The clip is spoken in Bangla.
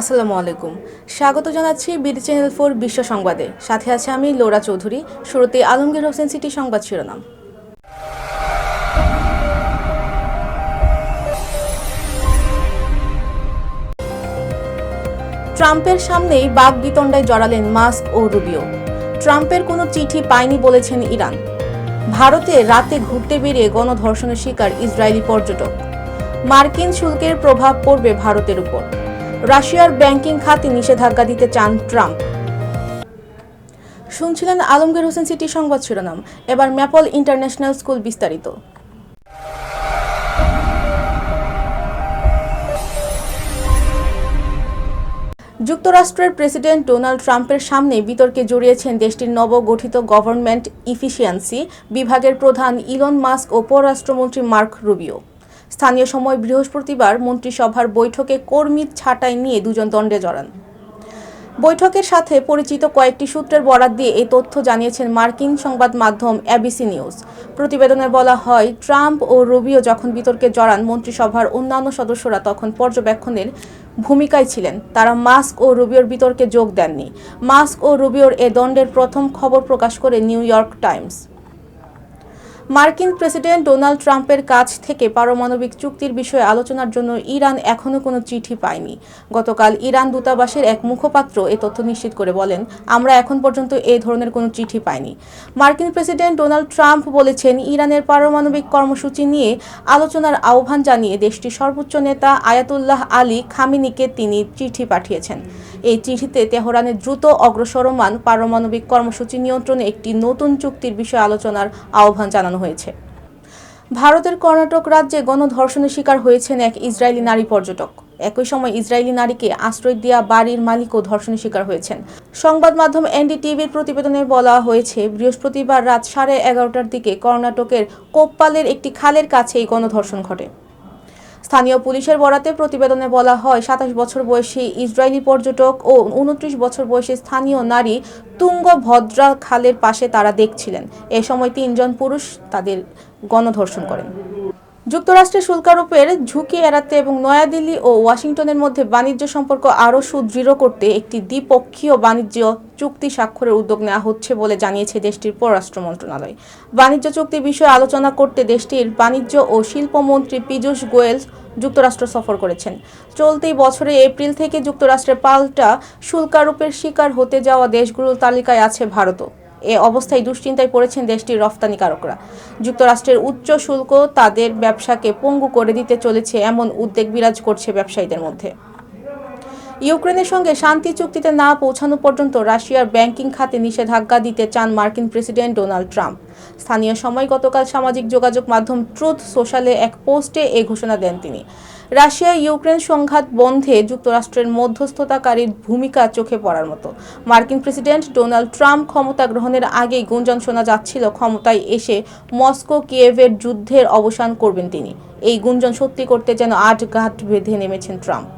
আসসালামু আলাইকুম। স্বাগত জানাচ্ছি বিডি চ্যানেল ফোর বিশ্ব সংবাদে। সাথে আছে আমি লোরা চৌধুরী শুরুতে আলমগীর হোসেন সিটি সংবাদ শিরোনাম। ট্রাম্পের সামনেই বাঘ বিতণ্ডায় জড়ালেন মাস্ক ও রুবিও। ট্রাম্পের কোনো চিঠি পায়নি বলেছেন ইরান। ভারতে রাতে ঘুরতে বেরিয়ে গণধর্ষণের শিকার ইসরায়েলি পর্যটক। মার্কিন শুল্কের প্রভাব পড়বে ভারতের উপর। রাশিয়ার ব্যাংকিং খাতে নিষেধাজ্ঞা দিতে চান ট্রাম্প। শুনছিলেন আলমগীর হোসেন সিটি সংবাদ শিরোনাম। এবার ম্যাপল ইন্টারন্যাশনাল স্কুল বিস্তারিত। যুক্তরাষ্ট্রের প্রেসিডেন্ট ডোনাল্ড ট্রাম্পের সামনে বিতর্কে জড়িয়েছেন দেশটির নবগঠিত গভর্নমেন্ট ইফিসিয়েন্সি বিভাগের প্রধান ইলন মাস্ক ও পররাষ্ট্রমন্ত্রী মার্ক রুবিও। স্থানীয় সময় বৃহস্পতিবার মন্ত্রিসভার বৈঠকে কর্মী ছাঁটাই নিয়ে দুজন দণ্ডে জড়ান। বৈঠকের সাথে পরিচিত কয়েকটি সূত্রের বরাত দিয়ে এই তথ্য জানিয়েছেন মার্কিন সংবাদ মাধ্যম এবিসি নিউজ। প্রতিবেদনে বলা হয়, ট্রাম্প ও রুবিও যখন বিতর্কে জড়ান, মন্ত্রিসভার অন্যান্য সদস্যরা তখন পর্যবেক্ষণের ভূমিকায় ছিলেন। তারা মাস্ক ও রুবিওর বিতর্কে যোগ দেননি। মাস্ক ও রুবিওর এ দণ্ডের প্রথম খবর প্রকাশ করে নিউ ইয়র্ক টাইমস। মার্কিন প্রেসিডেন্ট ডোনাল্ড ট্রাম্পের কাছ থেকে পারমাণবিক চুক্তির বিষয়ে আলোচনার জন্য ইরান এখনও কোনো চিঠি পায়নি। গতকাল ইরান দূতাবাসের এক মুখপাত্র এ তথ্য নিশ্চিত করে বলেন, আমরা এখন পর্যন্ত এ ধরনের কোনো চিঠি পাইনি। মার্কিন প্রেসিডেন্ট ডোনাল্ড ট্রাম্প বলেছেন, ইরানের পারমাণবিক কর্মসূচি নিয়ে আলোচনার আহ্বান জানিয়ে দেশটির সর্বোচ্চ নেতা আয়াতুল্লাহ আলী খামিনিকে তিনি চিঠি পাঠিয়েছেন। এই চিঠিতে তেহরানের দ্রুত অগ্রসরমান পারমাণবিক কর্মসূচি নিয়ন্ত্রণে একটি নতুন চুক্তির বিষয়ে আলোচনার আহ্বান জানানো হয়েছে। ভারতের কর্ণাটক রাজ্যে গণধর্ষণের শিকার হয়েছেন এক ইসরায়েলি নারী পর্যটক। একই সময় ইসরায়েলি নারীকে আশ্রয় দেওয়া বাড়ির মালিকও ধর্ষণের শিকার হয়েছেন। সংবাদ মাধ্যম এনডিটিভির প্রতিবেদনে বলা হয়েছে, বৃহস্পতিবার রাত সাড়ে এগারোটার দিকে কর্ণাটকের কোপ্পালের একটি খালের কাছে এই গণধর্ষণ ঘটে। স্থানীয় পুলিশের বরাতে প্রতিবেদনে বলা হয়, সাতাশ বছর বয়সী ইসরায়েলি পর্যটক ও উনত্রিশ বছর বয়সী স্থানীয় নারী তুঙ্গভদ্রা খালের পাশে তারা দেখছিলেন। এ সময় তিনজন পুরুষ তাদের গণধর্ষণ করেন। যুক্তরাষ্ট্রের শুল্কারোপের ঝুঁকি এড়াতে এবং নয়াদিল্লি ও ওয়াশিংটনের মধ্যে বাণিজ্য সম্পর্ক আরও সুদৃঢ় করতে একটি দ্বিপক্ষীয় বাণিজ্য চুক্তি স্বাক্ষরের উদ্যোগ নেওয়া হচ্ছে বলে জানিয়েছে দেশটির পররাষ্ট্র মন্ত্রণালয়। বাণিজ্য চুক্তি বিষয়ে আলোচনা করতে দেশটির বাণিজ্য ও শিল্পমন্ত্রী পীযূষ গোয়েল যুক্তরাষ্ট্র সফর করেছেন। চলতি বছরে এপ্রিল থেকে যুক্তরাষ্ট্রের পাল্টা শুল্কারোপের শিকার হতে যাওয়া দেশগুলোর তালিকায় আছে ভারতও। এ অবস্থায় দুশ্চিন্তায় পড়েছেন দেশটির রফতানিকারকরা। যুক্তরাষ্ট্রের উচ্চ শুল্ক তাদের ব্যবসাকে পঙ্গু করে দিতে চলেছে এমন উদ্বেগ বিরাজ করছে ব্যবসায়ীদের মধ্যে। ইউক্রেনের সঙ্গে শান্তি চুক্তিতে না পৌঁছানো পর্যন্ত রাশিয়ার ব্যাংকিং খাতে নিষেধাজ্ঞা দিতে চান মার্কিন প্রেসিডেন্ট ডোনাল্ড ট্রাম্প। স্থানীয় সময় গতকাল সামাজিক যোগাযোগ মাধ্যম ট্রুথ সোশ্যালে এক পোস্টে এ ঘোষণা দেন তিনি। রাশিয়া ইউক্রেন সংঘাত বন্ধে যুক্তরাষ্ট্রের মধ্যস্থতাকারীর ভূমিকা চোখে পড়ার মতো। মার্কিন প্রেসিডেন্ট ডোনাল্ড ট্রাম্প ক্ষমতা গ্রহণের আগেই গুঞ্জন শোনা যাচ্ছিল, ক্ষমতায় এসে মস্কো কিয়েভের যুদ্ধের অবসান করবেন তিনি। এই গুঞ্জন সত্যি করতে যেন আট ঘাট বেঁধে নেমেছেন ট্রাম্প।